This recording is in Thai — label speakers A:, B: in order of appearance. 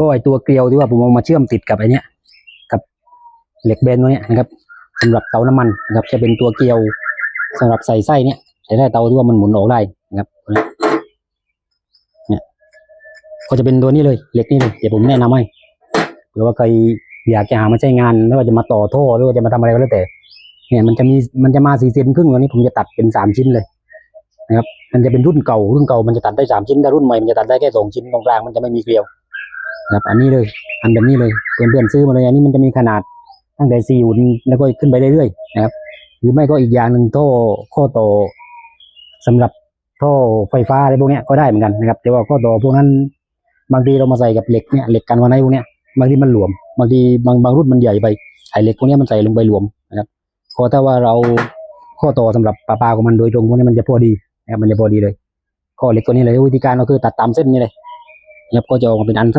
A: ก็ไอตัวเกลียวที่ว่าผมเอามาเชื่อมติดกับไอเนี้ยกับเหล็กเบนตัวเนี้ยนะครับสำหรับเตาน้ำมันนะครับจะเป็นตัวเกลียวสำหรับใส่ไส้เนี้ยใส่ได้เตาที่ว่ามันหมุนออกได้นะครับเนี่ยก็จะเป็นตัวนี้เลยเหล็กนี่เลยเดี๋ยวผมแนะนำให้เผื่อว่าใครอยากจะหามาใช้งานไม่ว่าจะมาต่อท่อหรือว่าจะมาทำอะไรก็แล้วแต่เนี่ยมันจะมีมันจะมาสี่เซนครึ่งวันนี้ผมจะตัดเป็นสามชิ้นเลยนะครับมันจะเป็นรุ่นเก่ารุ่นเก่ามันจะตัดได้สามชิ้นแต่รุ่นใหม่มันจะตัดได้แค่สองชิ้นตรงกลางมันจะไม่มีเกลียว ครับอันนี้เลย อันแบบนี้เลยเพื่อนๆซื้อมาเลย อันนี้มันจะมีขนาดตั้งแต่สี่หุ่นแล้วก็ขึ้นไปเรื่อยๆนะครับ หรือไม่ก็อีกอย่างหนึ่งท่อข้อต่อสำหรับท่อไฟฟ้าอะไรพวกนี้ก็ได้เหมือนกันนะครับ แต่ว่าข้อต่อพวกนั้นบางทีเรามาใส่กับเหล็กเนี่ยเหล็กกันวันไหนพวกเนี้ยบางทีมันหลวมบางทีบางบางรุ่นมันใหญ่ไปไอเหล็กพวกนี้มันใส่ลงไปหลวมนะครับก็ถ้าว่าเราข้อต่อสำหรับปลาปลาของมันโดยตรงพวกนี้มันจะพอดีนะครับมันจะพอดีเลยข้อเหล็กตัวนี้เลยวิธีการก็คือตัดตามเส้นนี่เลยนะครับก็จะออกมาเป็นอันสั้น